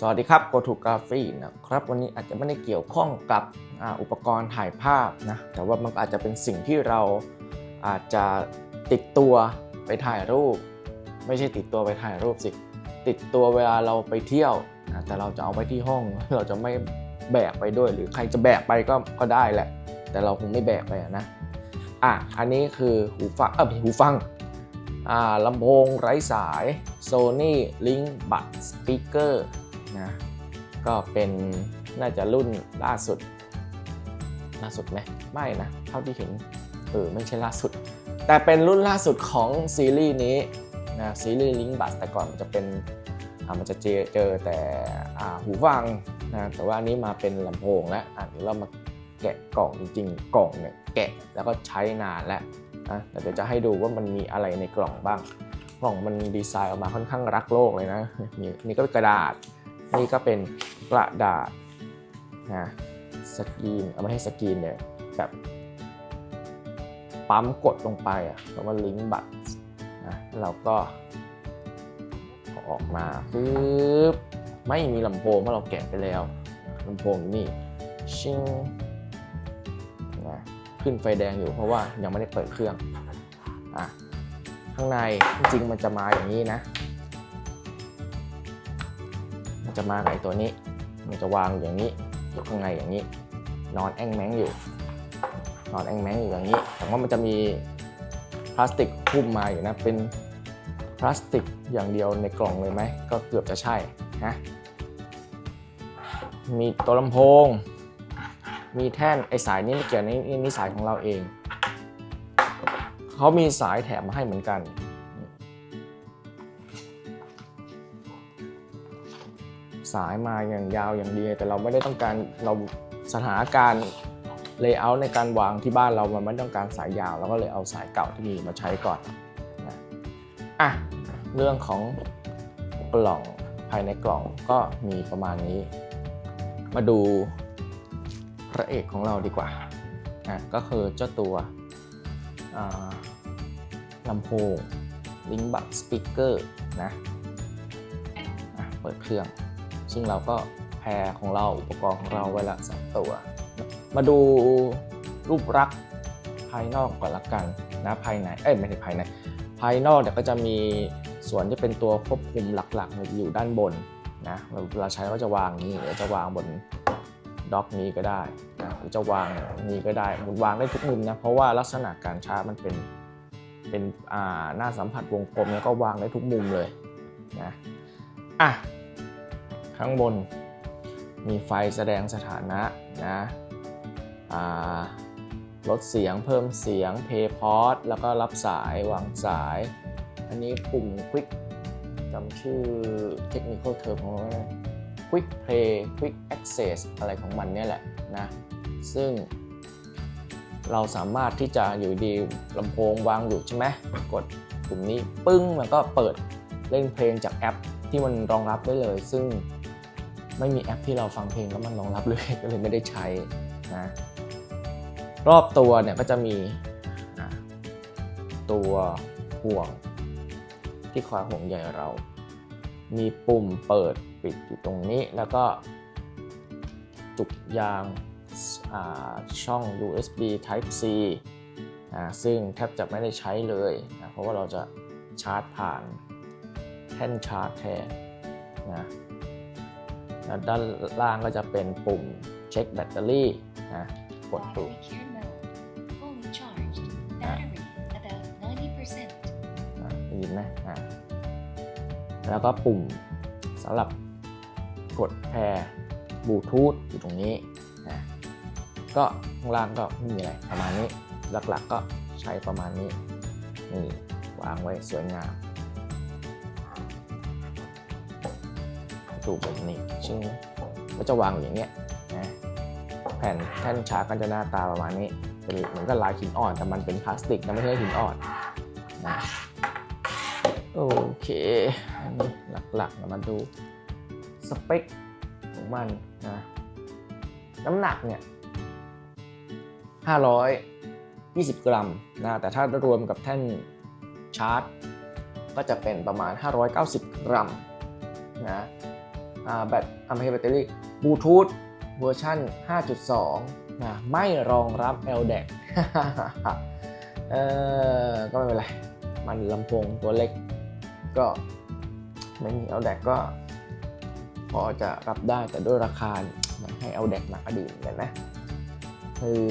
สวัสดีครับ g o t o g r a p h y นะครับ วันนี้อาจจะไม่ได้เกี่ยวข้องกับออุปกรณ์ถ่ายภาพนะ แต่ว่ามันอาจจะเป็นสิ่งที่เราอาจจะติดตัวไปถ่ายรูป ไม่ใช่ติดตัวไปถ่ายรูปสิ ติดตัวเวลาเราไปเที่ยวนะแต่เราจะเอาไว้ที่ห้อง เราจะไม่แบกไปด้วย หรือใครจะแบกไปก็ก็ได้แหละ แต่เราคงไม่แบกไปนะอะอันนี้คือหูฟังเออไม่ใช่หูฟังอ่าลำโพงไร้สาย Sony Link Bud Speaker นะก็เป็นน่าจะรุ่นล่าสุด ล่าสุดไหมไม่นะ เท่าที่เห็นเออไม่ใช่ล่าสุด แต่เป็นรุ่นล่าสุดของซีรีส์นี้นะซีรีส์ Link Bud แต่ก่อนมันจะเป็นมันจะเจอเจอแต่หูฟังนะแต่ว่าอันนี้มาเป็นลำโพงแล้วอะเดี๋ยวเรามาแกะกล่องจริงๆ กล่องเนี่ยแกะแล้วก็ใช้นานแล้วนะเดี๋ยวจะให้ดูว่ามันมีอะไรในกล่องบ้าง กล่องมันดีไซน์ออกมาค่อนข้างรักโลกเลยนะนี่นี่ก็เป็นกระดาษ นี่ก็เป็นกระดาษนะสกรีนเอาไม่ให้สกรีนเนี่ยแบบปั๊มกดลงไปอะแล้วว่าลิงก์บัตรนะเราก็อออกมาปึ๊บไม่มีลำโพงเพราะเราแกะไปแล้วลำโพงนี่ชิงนะขึ้นไฟแดงอยู่เพราะว่ายังไม่ได้เปิดเครื่องอะข้างในจริงมันจะมาอย่างนี้นะ จะมาไอ้ตัวนี้ มันจะวางอย่างนี้อยู่ข้างในอย่างนี้ นอนแองแมงอยู่ นอนแองแมงอยู่อย่างนี้ แต่ว่ามันจะมีพลาสติกหุ้มมาอยู่นะ เป็นพลาสติกอย่างเดียวในกล่องเลยไหม ก็เกือบจะใช่นะ มีตัวลำโพง มีแท่นไอสายนี้ไม่เกี่ยวนี่นี่สายของเราเอง เขามีสายแถมมาให้เหมือนกัน สายมาอย่างยาวอย่างดีแต่เราไม่ได้ต้องการเราสถานการณ์เลเยอร์ในการวางที่บ้านเรามันไม่ต้องการสายยาวเราก็เลยเอาสายเก่าที่มีมาใช้ก่อนนะอะเรื่องของกล่องภายในกล่องก็มีประมาณนี้ มาดูพระเอกของเราดีกว่านะก็คือเจ้าตัวลำโพงลิงบัตสปีกเกอร์นะอะเปิดเครื่อง ซึ่งเราก็แพรของเราอุปกรณ์ของเราไว้ละสองตัว มาดูรูปลักษ์ภายนอกก่อนละกันนะภายในเอ้ยไม่ใช่ภายใน ภายนอกเนี่ยก็จะมีส่วนที่เป็นตัวควบคุมหลักๆ อยู่ด้านบนนะเวลาใช้ก็จะวางนี้หรือจะวางบนด็อกนี้ก็ได้นะหรือจะวางนี้ก็ได้มันวางได้ทุกมุมนะเพราะว่าลักษณะการชาร์จมันเป็นเป็นอ่าหน้าสัมผัสวงกลมแล้วก็วางได้ทุกมุมเลยนะอะ ข้างบนมีไฟแสดงสถานะนะลดเสียงเพิ่มเสียงเพย์พอดแล้วก็รับสายวางสาย อันนี้ปุ่ม Quick จำชื่อเทคนิค term ของมันไม่ได้ Quick Play Quick Access อะไรของมันเนี่ยแหละนะ ซึ่งเราสามารถที่จะอยู่ดีลำโพงวางอยู่ใช่ไหมกดปุ่มนี้ปึ้งมันก็เปิดเล่นเพลงจากแอปที่มันรองรับได้เลย ซึ่ง ไม่มีแอปที่เราฟังเพลงแล้วมันรองรับเลยก็เลยไม่ได้ใช้นะรอบตัวเนี่ยก็จะมีตัวห่วงที่คอยห่วงใยเรา มีปุ่มเปิดปิดอยู่ตรงนี้แล้วก็จุกยางาช่อง USB Type C ซึ่งแทบจะไม่ได้ใช้เลยนะเพราะว่าเราจะชาร์จผ่านแท่นชาร์จแทนนะ ด้านล่างก็จะเป็นปุ่มเช็คแบตเตอรี่นะกดดู Battery care mode. Fully charged. Battery about 90%. อะได้ยินไหมอะแล้วก็ปุ่มสำหรับกดแพร์บลูทูธอยู่ตรงนี้นะก็ข้างล่างก็ไม่มีอะไรประมาณนี้หลักๆก็ใช้ประมาณนี้นี่วางไว้สวยงาม ดูแบบนี้ซึ่งก็จะวางอย่างเงี้ยนะแผ่นแท่นชาร์จก็จะหน้าตาประมาณนี้เป็นเหมือนกับลายหินอ่อนแต่มันเป็นพลาสติกนะไม่ใช่หินอ่อนนะโอเคอันนี้หลักๆเรามาดูสเปคของมันนะน้ำหนักเนี่ย520 กรัมนะแต่ถ้ารวมกับแท่นชาร์จ ก็จะเป็นประมาณ 590 กรัมนะ แบตอ่าไม่ใช่แบตเตอรี่บลูทูธเวอร์ชัน5.2นะไม่รองรับ LDAC เออก็ไม่เป็นไร มันลำโพงตัวเล็ก ก็ไม่มี LDAC ก็ พอจะรับได้แต่ด้วยราคามันให้ LDAC หนักอดีตเหมือนกันนะ คือ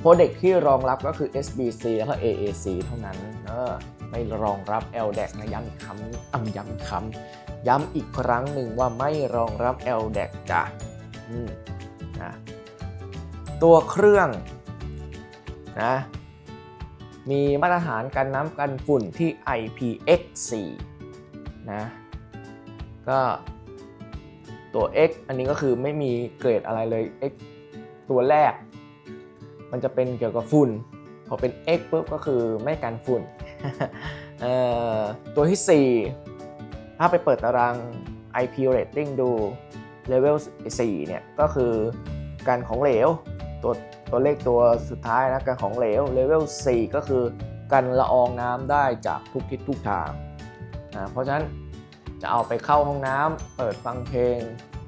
โปรเด็กที่รองรับก็คือ SBC แล้วก็ AAC เท่านั้นเออไม่รองรับ LDAC นะย้ำอีกคำอ่ำย้ำอีกคำ ย้ำอีกครั้งหนึ่งว่าไม่รองรับ LDAC จ้ะนะตัวเครื่องนะมีมาตรฐานกันน้ำกันฝุ่นที่ IPX4 นะก็ตัว X อันนี้ก็คือไม่มีเกรดอะไรเลย X ตัวแรก มันจะเป็นเกี่ยวกับฝุ่น พอเป็น X ปุ๊บก็คือไม่กันฝุ่นตัวที่ 4 ถ้าไปเปิดตาราง IP rating ดู level 4เนี่ย ก็คือการของเหลว ตัวตัวเลขตัวสุดท้ายนะการของเหลว level 4 ก็คือกันละอองน้ำได้จากทุกทิศทุกทางนะเพราะฉะนั้นจะเอาไปเข้าห้องน้ำเปิดฟังเพลง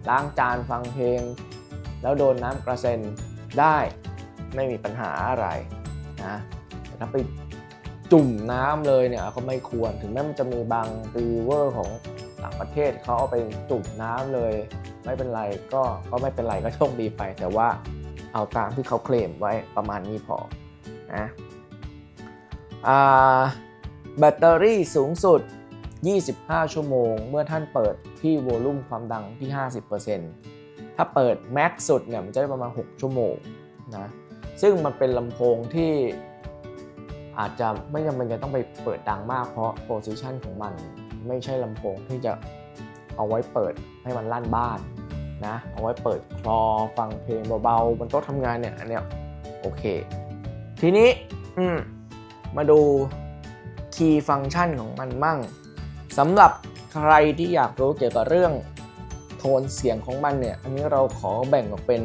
ล้างจานฟังเพลง แล้วโดนน้ำกระเซ็นได้ไม่มีปัญหาอะไรนะแต่ถ้าไป จุ่มน้ำเลยเนี่ยก็ไม่ควรถึงแม้มันจะมีบางรีเวอร์ของต่างประเทศเขาเอาไปจุ่มน้ำเลย ไม่เป็นไรก็ก็ไม่เป็นไรก็โชคดีไป แต่ว่าเอาตามที่เขาเคลมไว้ประมาณนี้พอนะอ่าแบตเตอรี่สูงสุด 25 ชั่วโมง เมื่อท่านเปิดที่โวลูมความดังที่ 50%ถ้าเปิดแม็กสุดเนี่ยมันจะได้ประมาณ 6 ชั่วโมงนะซึ่งมันเป็นลำโพงที่ อาจจะไม่จำเป็นจะต้องไปเปิดดังมากเพราะโพซิชันของมันไม่ใช่ลำโพงที่จะเอาไว้เปิดให้มันลั่นบ้านนะเอาไว้เปิดคลอฟังเพลงเบาๆบนโต๊ะทำงานเนี่ยอันเนี้ยโอเค ทีนี้อืมมาดูคีย์ฟังก์ชันของมันมั่งสำหรับใครที่อยากรู้เกี่ยวกับเรื่องโทนเสียงของมันเนี่ยอันนี้เราขอแบ่งออกเป็น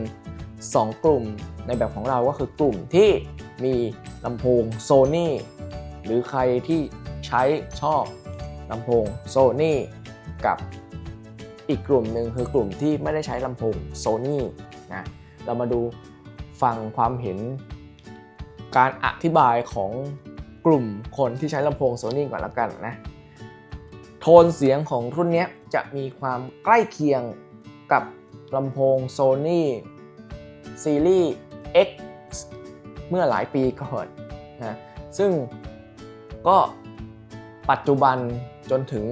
2 กลุ่มในแบบของเราก็คือกลุ่มที่มี ลำโพง Sony หรือใครที่ใช้ชอบลำโพง Sony กับอีกกลุ่มหนึ่งคือกลุ่มที่ไม่ได้ใช้ลำโพง Sony นะเรามาดูฟังความเห็น การอธิบายของกลุ่มคนที่ใช้ลำโพง Sony ก่อนแล้วกันนะโทนเสียงของรุ่นนี้จะมีความใกล้เคียงกับลำโพง Sony ซีรีส์ X เมื่อหลายปีก่อนนะซึ่งก็ปัจจุบันจนถึง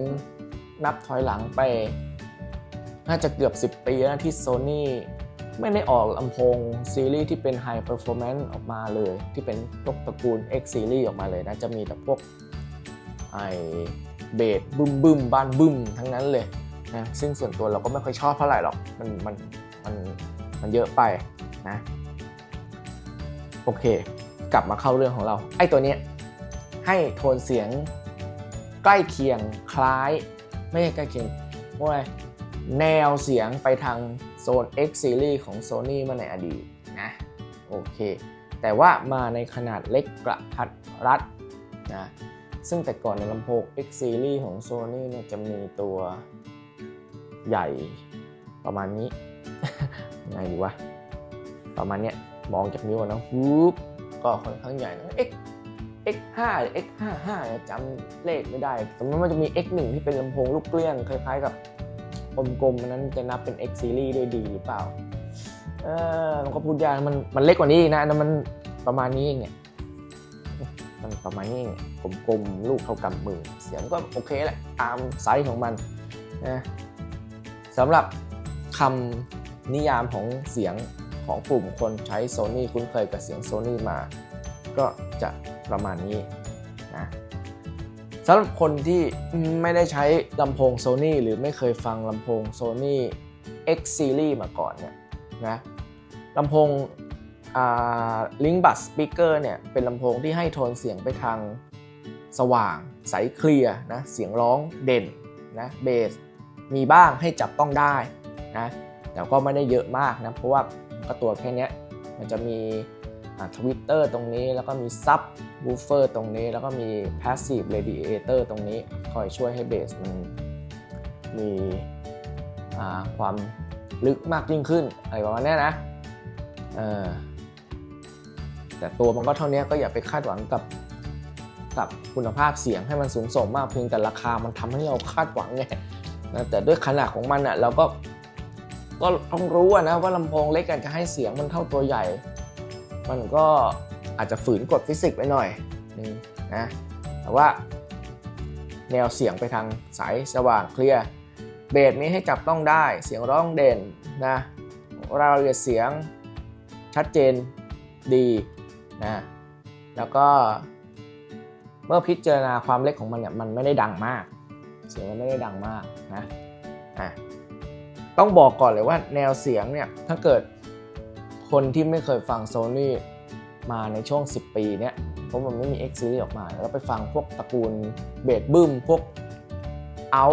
นับถอยหลังไป น่าจะเกือบ 10 ปีแล้วนะที่ Sony ไม่ได้ออกลำโพงซีรีส์ที่เป็น High Performance ออกมาเลย ที่เป็นพวกตระกูล X Series ออกมาเลยนะ จะมีแต่พวกไอเบสบึ้มบึ้มบ้านบึ้มทั้งนั้นเลยนะซึ่งส่วนตัวเราก็ไม่ค่อยชอบเท่าไหร่หรอก มันมันมันมันเยอะไปนะ โอเค กลับมาเข้าเรื่องของเรา ไอ้ตัวเนี้ยให้โทนเสียงใกล้เคียงคล้าย ไม่ใช่ใกล้เคียงว่าอะไรแนวเสียงไปทางโซน X Series ของ Sony มาในอดีตนะโอเคแต่ว่ามาในขนาดเล็กกระทัดรัดนะซึ่งแต่ก่อนในลำโพง X Series ของ Sony เนี่ยจะมีตัวใหญ่ประมาณนี้ ไงดีวะ ประมาณเนี้ย มองจากนิ้วนะฮูบก็ค่อนข้างใหญ่นะ X X5 หรือ X55 เนี่ยจำเลขไม่ได้สมมติมันจะมี X1 ที่เป็นลำโพงลูกเกลี้ยงคล้ายๆกับกลมๆอันนั้นจะนับเป็น X Series ด้วยดีหรือเปล่า เออมันก็พูดยากมันมันเล็กกว่านี้นะนนั้นมันประมาณนี้เองเนี่ยมันประมาณนี้เองกลมๆลูกเท่ากำมือ เสียงก็โอเคแหละตามไซส์ของมันนะสำหรับคำนิยามของเสียง ของกลุ่มคนใช้ Sony คุ้นเคยกับเสียง Sony มา ก็จะประมาณนี้นะสำหรับคนที่ไม่ได้ใช้ลำโพง Sony หรือไม่เคยฟังลำโพง Sony X Series มาก่อนเนี่ยนะลำโพงลิงบัสสปีกเกอร์เนี่ยเป็นลำโพงที่ให้โทนเสียงไปทางสว่าง ใสเคลียร์นะเสียงร้องเด่นนะเบสมีบ้างให้จับต้องได้นะแต่ก็ไม่ได้เยอะมากนะเพราะว่า ก็ตัวแค่นี้มันจะมีทวิตเตอร์ตรงนี้แล้วก็มีซับวูเฟอร์ตรงนี้ แล้วก็มี Passive Radiator ตรงนี้ คอยช่วยให้เบสมันมีความลึกมากยิ่งขึ้น อะไรประมาณนี้นะแต่ตัวมันก็เท่านี้ก็อย่าไปคาดหวังกับกับคุณภาพเสียงให้มันสูงส่งมากเพียงแต่ราคามันทำให้เราคาดหวังไงนะแต่ด้วยขนาดของมันอะเราก็ ก็ต้องรู้นะว่าลำโพงเล็กอาจจะให้เสียงมันเท่าตัวใหญ่ มันก็อาจจะฝืนกฎฟิสิกส์ไปหน่อยนึงนะแต่ว่า แนวเสียงไปทางใสสว่างเคลียร์เบสนี้ให้จับต้องได้เสียงร้องเด่นนะรายละเอียดเสียงชัดเจนดีนะแล้วก็เมื่อพิจารณาความเล็กของมันเนี่ยมันไม่ได้ดังมาก เสียงมันไม่ได้ดังมากนะอะ ต้องบอกก่อนเลยว่าแนวเสียงเนี่ย ถ้าเกิดคนที่ไม่เคยฟังโซนี่มาในช่วง 10 ปีเนี่ยเพราะมันไม่มี X Series ออกมา แล้วไปฟังพวกตระกูลเบสบึ้ม พวกเอา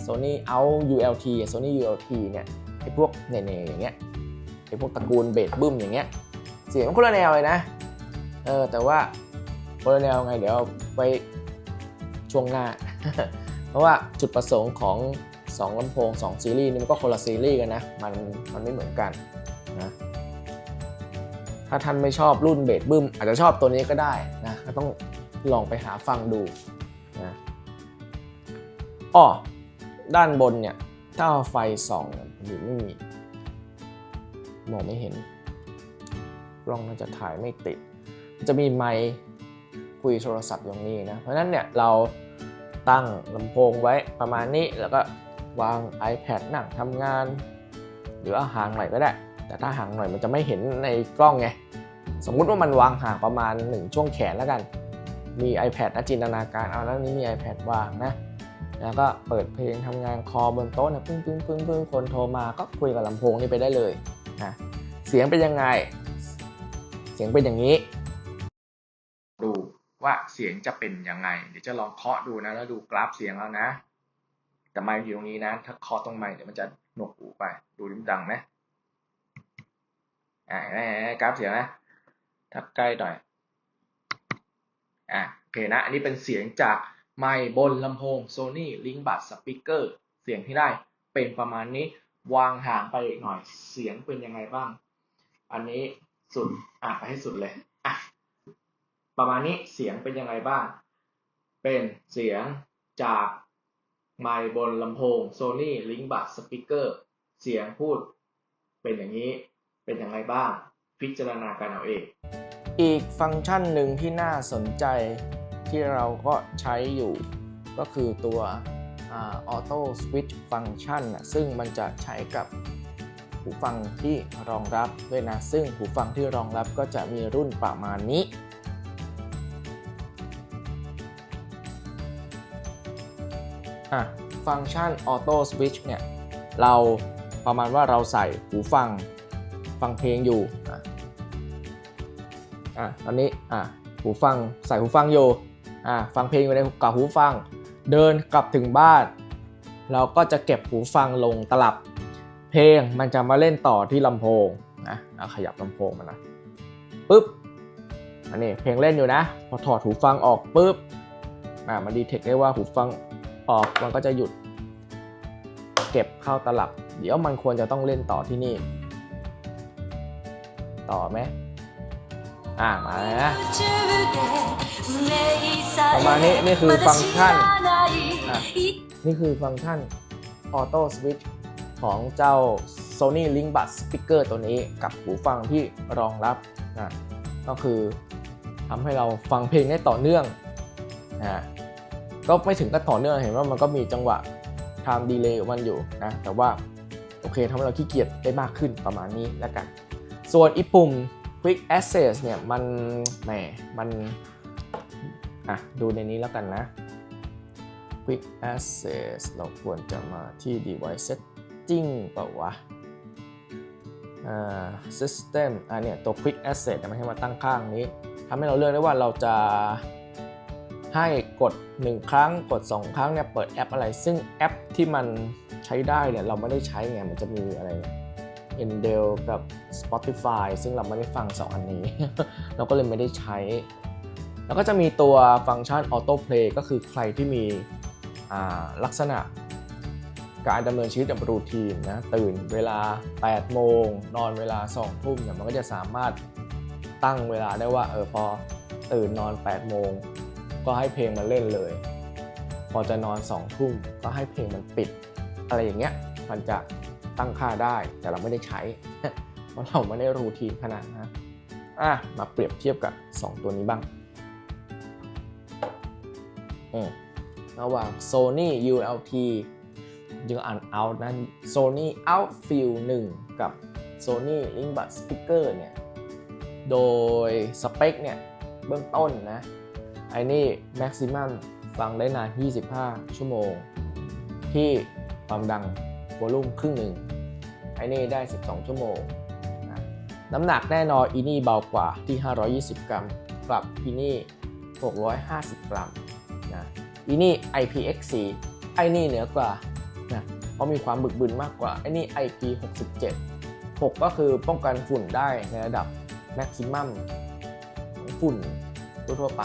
โซนี่เอา ULT Sony ULT เนี่ยไอพวกเน่ๆอย่างเงี้ยไอพวกตระกูลเบสบึ้มอย่างเงี้ยเสียงมันคนละแนวเลยนะเออแต่ว่าคนละแนวไงเดี๋ยวไปช่วงหน้า เพราะว่าจุดประสงค์ของ 2ลำโพง 2 ซีรีส์นี่มันก็คนละซีรีส์กันนะ มันมันไม่เหมือนกันนะถ้าท่านไม่ชอบรุ่นเบสบึ้ม อาจจะชอบตัวนี้ก็ได้นะก็ต้องลองไปหาฟังดูนะอ้อด้านบนเนี่ยถ้าไฟส่องหรือไม่มีมองไม่เห็นกล้องน่าจะถ่ายไม่ติด จะมีไมค์คุยโทรศัพท์อย่างนี้นะ เพราะฉะนั้นเนี่ยเราตั้งลำโพงไว้ประมาณนี้แล้วก็ วาง iPad นั่งทำงาน หรือเอาห่างหน่อยก็ได้ แต่ถ้าห่างหน่อยมันจะไม่เห็นในกล้องไง สมมุติว่ามันวางห่างประมาณ 1 ช่วงแขนแล้วกัน มี iPad นะจินตนาการเอาแล้วนี้มี iPad วางนะ แล้วก็เปิดเพลงทำงานคอบนโต๊ะนะปึ้งปึ้งปึ้งปึ้งคนโทรมาก็คุยกับลำโพงนี่ไปได้เลยนะเสียงเป็นยังไง เสียงเป็นอย่างนี้ ดูว่าเสียงจะเป็นยังไง เดี๋ยวจะลองเคาะดูนะแล้วดูกราฟเสียงแล้วนะ แต่ไมค์อยู่ตรงนี้นะ ถ้าเคาะตรงไมค์เดี๋ยวมันจะหนวกหูไป ดูดิมดังไหมอ่าเห็นไหมเห็นไหมกราฟเสียงนะถ้าใกล้หน่อยอะโอเคนะ อันนี้เป็นเสียงจากไมค์บนลำโพง Sony Link Buds Speaker เสียงที่ได้เป็นประมาณนี้วางห่างไปอีกหน่อยเสียงเป็นยังไงบ้าง อันนี้สุดอะไปให้สุดเลยอะประมาณนี้เสียงเป็นยังไงบ้าง เป็นเสียงจาก ไมค์บนลำโพง Sony Link b u d Speaker เสียงพูด เป็นอย่างนี้ เป็นอยังไงบ้าง พิจารณากันเอาเอง อีกฟังก์ชันหนึ่งที่น่าสนใจที่เราก็ใช้อยู่ ก็คือตัวออโต้สวิตช์ฟังก์ชันซึ่งมันจะใช้กับหูฟังที่รองรับด้วยนะ ซึ่งหูฟังที่รองรับก็จะมีรุ่นประมาณนี้ อะฟังก์ชันออโต้สวิตช์เนี่ยเราประมาณว่าเราใส่หูฟังฟังเพลงอยู่อะอะตอนนี้อะหูฟังใส่หูฟังอยู่อะฟังเพลงอยู่ในกับหูฟัง เดินกลับถึงบ้าน เราก็จะเก็บหูฟังลงตลับ เพลงมันจะมาเล่นต่อที่ลำโพงนะขยับลำโพงมานะปุ๊บอันนี้เพลงเล่นอยู่นะ พอถอดหูฟังออกปุ๊บอะมันดีเทคได้ว่าหูฟัง ออกมันก็จะหยุด เก็บเข้าตลับ เดี๋ยวมันควรจะต้องเล่นต่อที่นี่ ต่อไหมอ่ามาเลยนะประมาณนี้นี่คือฟังก์ชันนี่คือฟังก์ชัน Auto Switch ของเจ้า Sony Link Buds Speaker ตัวนี้กับหูฟังที่รองรับนะก็คือทำให้เราฟังเพลงได้ต่อเนื่องนะ ก็ไม่ถึงกับต่อเนื่องเห็นว่ามันก็มีจังหวะ time delay มันอยู่นะแต่ว่าโอเคทำให้เราขี้เกียจได้มากขึ้นประมาณนี้แล้วกัน ส่วนอีปุ่ม Quick Access เนี่ยมันแหมมันอะดูในนี้แล้วกันนะ Quick Access เราควรจะมาที่ Device Setting เปล่าวะอ่า System อะเนี่ยตัว Quick Access เนี่ยมันให้มาตั้งข้างนี้ทำให้เราเลือกได้ว่าเราจะให้ กด 1 ครั้งกด 2 ครั้งเนี่ยเปิดแอปอะไร ซึ่งแอปที่มันใช้ได้เนี่ยเราไม่ได้ใช้ไงมันจะมีอะไร e n d e l กับ Spotify ซึ่งเราไม่ได้ฟัง 2 อันนี้ เราก็เลยไม่ได้ใช้ แล้วก็จะมีตัวฟังก์ชัน Auto Play ก็คือใครที่มีลักษณะการดำเนินชีวิตแบบรูทีนนะตื่นเวลา 8 โมง นอนเวลา 2 ทุ่มเนี่ยมันก็จะสามารถตั้งเวลาได้ว่าเออพอตื่นนอน 8 โมง ก็ให้เพลงมันเล่นเลย พอจะนอน2ทุ่มก็ให้เพลงมันปิด อะไรอย่างเงี้ยมันจะตั้งค่าได้แต่เราไม่ได้ใช้เพราะเราไม่ได้รูทีนขนาดนะอะมาเปรียบเทียบกับ 2 ตัวนี้บ้างอืมระหว่าง Sony ULT ยังอ่าน out นะ Sony Outfield 1 กับ Sony Linkbud Speaker เนี่ย โดยสเปคเนี่ย เบื้องต้นนะ ไอ้นี่ maximum ฟังได้นาน 25 ชั่วโมง ที่ความดังวอลลุ่มครึ่งหนึ่งไอ้นี่ได้ 12 ชั่วโมงนะน้ำหนักแน่นอนอีนี่เบากว่าที่ 520 กรัมกลับอีนี่ 650 กรัมนะอีนี่ IPX4 ไอ้นี่เหนือกว่านะเพราะมีความบึกบึนมากกว่าไอ้นี่ IP67 6 ก็คือป้องกันฝุ่นได้ในระดับ maximum ของฝุ่นทั่วๆไป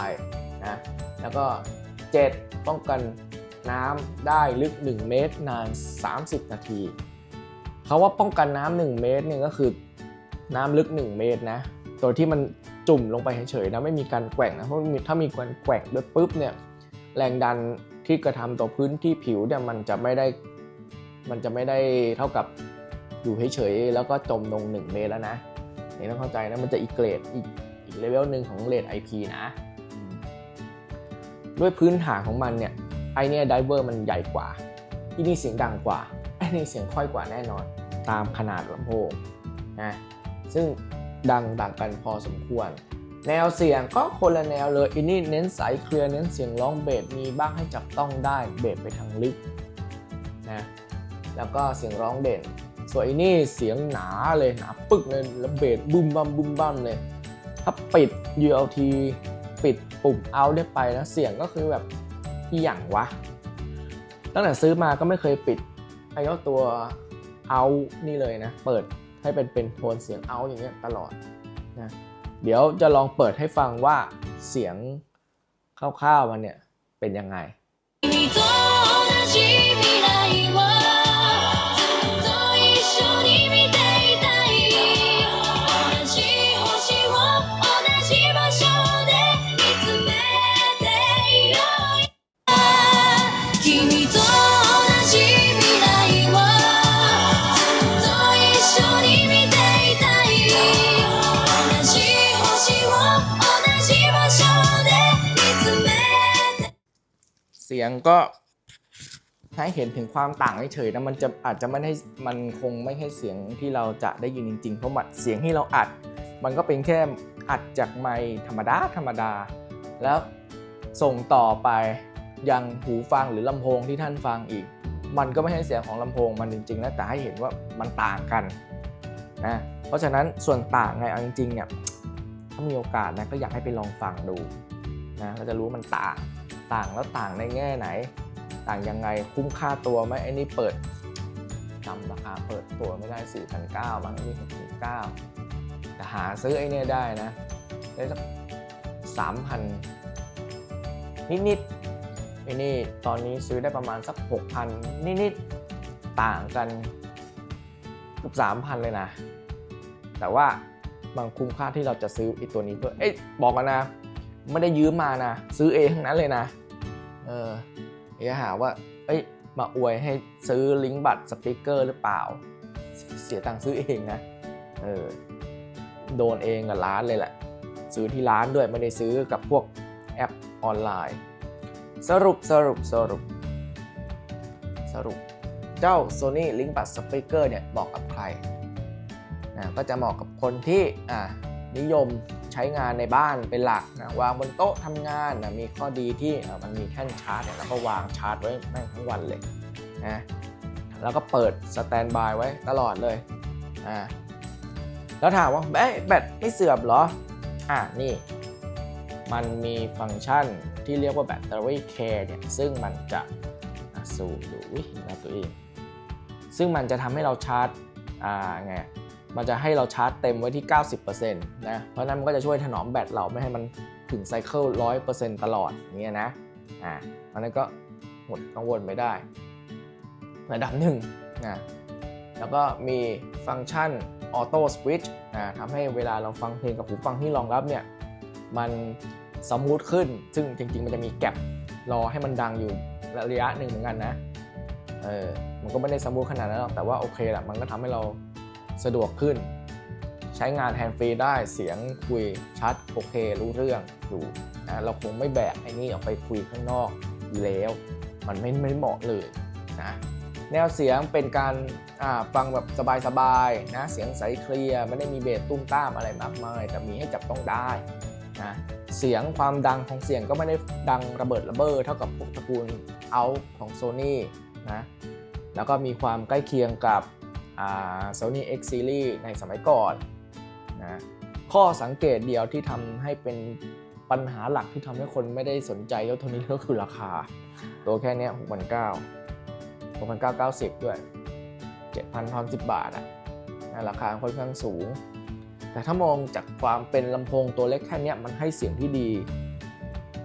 นะแล้วก็ 7 ป้องกันน้ำได้ลึก 1 เมตรนาน 30 นาทีเขาว่าป้องกันน้ำ1เมตรเนี่ยก็คือน้ำลึก 1 เมตรนะโดยที่มันจุ่มลงไปเฉยๆนะไม่มีการแกว่งนะเพราะถ้ามีการแกว่งด้วยปุ๊บเนี่ยแรงดันที่กระทำต่อพื้นที่ผิวเนี่ยมันจะไม่ได้มันจะไม่ได้เท่ากับอยู่เฉยๆแล้วก็จมลง 1 เมตรแล้วนะนี่ต้องเข้าใจนะมันจะอีกเกรดอีกอีกเลเวลหนึ่งของเลด IP นะ ด้วยพื้นฐานของมันเนี่ยไอเนี่ยไดเวอร์มันใหญ่กว่าที่นี่เสียงดังกว่าไอนี่เสียงค่อยกว่าแน่นอน ตามขนาดลำโพงนะซึ่งดังต่างกันพอสมควร แนวเสียงก็คนละแนวเลยอันนี้เน้นใสเคลียร์เน้นเสียงร้องเบสมีบ้างให้จับต้องได้เบสไปทางลึกนะแล้วก็เสียงร้องเด่น ส่วนอันนี้เสียงหนาเลยหนาปึกเลยแล้วเบสบุ้มบัมบุ้มบัมเลยถ้าปิด ULT ปิด ปุ่ม out ได้ไปนะเสียงก็คือแบบอีหยังวะ ตั้งแต่ซื้อมาก็ไม่เคยปิดไอ้เจ้าตัว out นี่เลยนะ เปิดให้เป็นเป็นโทนเสียง out อย่างเงี้ยตลอดนะเดี๋ยวจะลองเปิดให้ฟังว่าเสียงคร่าวๆมันเนี่ยเป็นยังไง เสียงก็ให้เห็นถึงความต่างเฉยๆนะมันจะอาจจะไม่ได้มันคงไม่ใช่เสียงที่เราจะได้ยินจริงๆ เพราะมันเสียงที่เราอัด มันก็เป็นแค่อัดจากไมค์ธรรมดาธรรมดา แล้วส่งต่อไปยังหูฟังหรือลำโพงที่ท่านฟังอีก มันก็ไม่ใช่เสียงของลำโพงมันจริงๆนะแต่ให้เห็นว่ามันต่างกันนะเพราะฉะนั้นส่วนต่างไงเอาจริงๆเนี่ยถ้ามีโอกาสนะก็อยากให้ไปลองฟังดูนะเราจะรู้มันต่าง ต่างแล้วต่างในแง่ไหน ต่างยังไงคุ้มค่าตัวไหมไอ้นี่เปิดจำราคาเปิดตัวไม่ได้4,900บางนี่6,900แต่หาซื้อไอ้นี่ได้นะ ได้สัก3,000นิดๆไอ้นี่ตอนนี้ซื้อได้ประมาณสัก 6,000 นิดๆต่างกันเกือบ3,000เลยนะ แต่ว่ามันคุ้มค่าที่เราจะซื้อไอ้ตัวนี้เพื่อเอ้ยบอกกันนะ ไม่ได้ยืมมานะ ซื้อเองทั้งนั้นเลยนะ เอออย่าหาว่า เอ้ย มาอวยให้ซื้อลิงก์บัตรสปีกเกอร์หรือเปล่า เสียตังค์ซื้อเองนะ เออ โดนเองกับร้านเลยแหละ ซื้อที่ร้านด้วยไม่ได้ซื้อกับพวกแอปออนไลน์ สรุปสรุปสรุป สรุป เจ้า Sony Link Buds Speaker เนี่ยเหมาะกับใครนะก็จะเหมาะกับคนที่อะนิยม ช้งานในบ้านเป็นหลักนะวางบนโต๊ะทำงานนะมีข้อดีที่มันมีแท่นชาร์จเนี่ยแล้วก็วางชาร์จไว้แม่งทั้งวันเลยนะแล้วก็เปิดสแตนบายไว้ตลอดเลยอ่าแล้วถามว่าแบตไม่เสื่อมเหรออะนี่ มันมีฟังก์ชันที่เรียกว่าแบตเตอรี่แคร์เนี่ยซึ่งมันจะสูดูวินะตัวเองซึ่งมันจะทำให้เราชาร์จอ่าไง มันจะให้เราชาร์จเต็มไว้ที่ 90%นะ เพราะนั้นมันก็จะช่วยถนอมแบตเราไม่ให้มันถึงไซเคิล100%ตลอดอย่างเงี้ยนะ อ่าอันนั้นก็หมดกังวลไม่ได้ ระดับหนึ่งนะ แล้วก็มีฟังก์ชันออโต้สวิตช์นะทำให้เวลาเราฟังเพลงกับหูฟังที่รองรับเนี่ย มันสมูทขึ้น ซึ่งจริงๆ มันจะมีแกลบรอให้มันดังอยู่ระยะหนึ่งเหมือนกันนะ เออ มันก็ไม่ได้สมูทขนาดนั้นหรอก แต่ว่าโอเคแหละมันก็ทำให้เรา สะดวกขึ้น ใช้งานแฮนด์ฟรีได้เสียงคุยชัดโอเค รู้เรื่องอยู่นะเราคงไม่แบกไอ้นี่ออกไปคุยข้างนอกอยู่แล้ว มันไม่ไม่เหมาะเลยนะแนวเสียงเป็นการฟังแบบสบายๆนะเสียงใสเคลียร์ไม่ได้มีเบสตุ้มต้ามอะไรมากมายแต่มีให้จับต้องได้นะเสียงความดังของเสียงก็ไม่ได้ดังระเบิดระเบ้อเท่ากับพวกตระกูลเอาของ Sony นะแล้วก็มีความใกล้เคียงกับ Sony X Series ในสมัยก่อนนะข้อสังเกตเดียวที่ทำให้เป็นปัญหาหลักที่ทำให้คนไม่ได้สนใจเจ้าตัวนี้ก็คือราคา ตัวแค่เนี้6 9 0 0 6,990ด้วย7,010บาทอะนะราคาค่อนข้างสูง แต่ถ้ามองจากความเป็นลำโพงตัวเล็กแค่เนี้ยมันให้เสียงที่ดี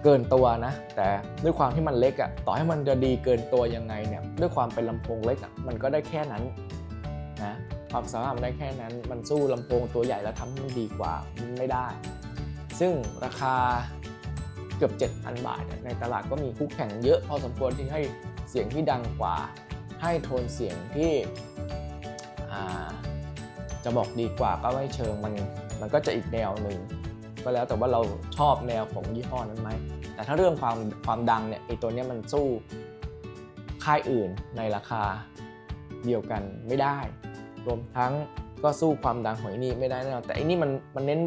เกินตัวนะ แต่ด้วยความที่มันเล็กอะต่อให้มันจะดีเกินตัวยังไงเนี่ยด้วยความเป็นลำโพงเล็กอะมันก็ได้แค่นั้น ความสามารถมันได้แค่นั้น มันสู้ลำโพงตัวใหญ่แล้วทำให้มันดีกว่าไม่ได้ ซึ่งราคาเกือบ 7,000 บาท ในตลาดก็มีคู่แข่งเยอะพอสมควรที่ให้เสียงที่ดังกว่า ให้โทนเสียงที่จะบอกดีกว่าก็ไม่เชิงมันมันก็จะอีกแนวหนึ่งก็แล้วแต่ว่าเราชอบแนวของยี่ห้อนั้นไหมแต่ถ้าเรื่องความความดังเนี่ยไอตัวเนี้ยมันสู้ค่ายอื่นในราคาเดียวกันไม่ได้ รวมทั้งก็สู้ความดังของไอ้นี่ไม่ได้แน่นอนแต่อ้นี่มันมันเน้น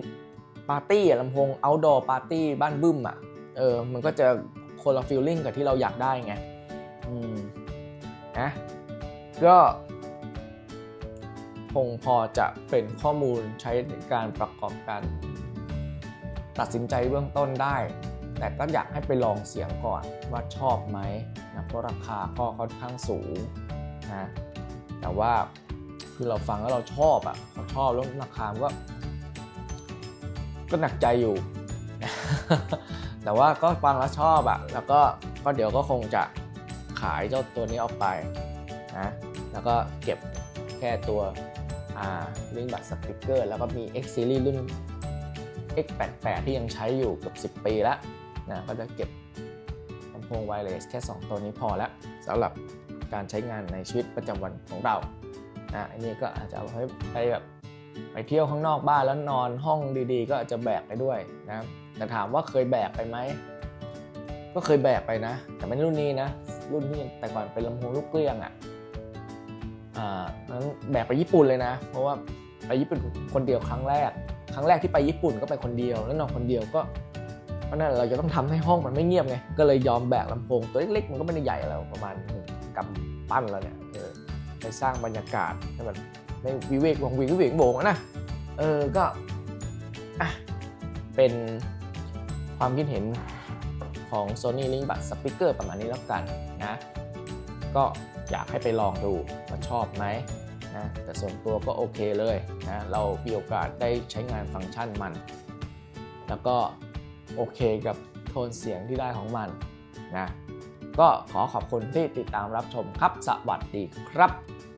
ปาร์ตี้อะลำโพง outdoor ปาร์ตี้บ้านบึ้มอะเออมันก็จะคนละฟีลลิ่งกับที่เราอยากได้ไงอืมนะก็คงพอจะเป็นข้อมูลใช้ในการประกอบการตัดสินใจเบื้องต้นได้ แต่ก็อยากให้ไปลองเสียงก่อนว่าชอบไหมนะเพราะราคาก็ค่อนข้างสูงนะแต่ว่า คือเราฟังแล้วเราชอบอะ่ะเราชอบแล้วราคามก็ ก็หนักใจอยู่ แต่ว่าก็ฟังแล้วชอบอะ่ะ แล้วก็ก็เดี๋ยวก็คงจะขายเจ้าตัวนี้ออกไปนะแล้วก็เก็บแค่ตัวอ่าลิงบัตสติกเกอร์แล้วก็มี X Series รุ่น X88 ที่ยังใช้อยู่เกือบ10 ปีแล้วนะก็จะเก็บลำโพงไวเลสแค่ 2 ตัวนี้พอแล้วสำหรับการใช้งานในชีวิตประจำวันของเรา นะอันนี้ก็อาจจะเอาไว้ไปแบบไปเที่ยวข้างนอกบ้านแล้วนอนห้องดีๆ ก็อาจจะแบกไปด้วยนะแต่ถามว่าเคยแบกไปไหมก็เคยแบกไปนะ แต่ไม่รุ่นนี้นะ รุ่นที่แต่ก่อนเป็นลำโพงลูกเกลี้ยงอะอ่านั้นแบกไปญี่ปุ่นเลยนะ เพราะว่าไปญี่ปุ่นคนเดียวครั้งแรก ครั้งแรกที่ไปญี่ปุ่นก็ไปคนเดียว แล้วนอนคนเดียวก็เพราะนั่นเราจะต้องทำให้ห้องมันไม่เงียบไงก็เลยยอมแบกลำโพงตัวเล็กๆมันก็ไม่ได้ใหญ่อะไรประมาณหนึ่งกำปั้นแล้วเนี่ย ไปสร้างบรรยากาศให้มันไม่วิเวกวงวิเวกโบงนะเออก็อะเป็นความคิดเห็นของ Sony Link Bud Speaker ประมาณนี้แล้วกันนะก็อยากให้ไปลองดูว่าชอบไหมนะแต่ส่วนตัวก็โอเคเลยนะเรามีโอกาสได้ใช้งานฟังก์ชันมัน แล้วก็โอเคกับโทนเสียงที่ได้ของมันนะ ก็ขอขอบคุณที่ติดตามรับชมครับ สวัสดีครับ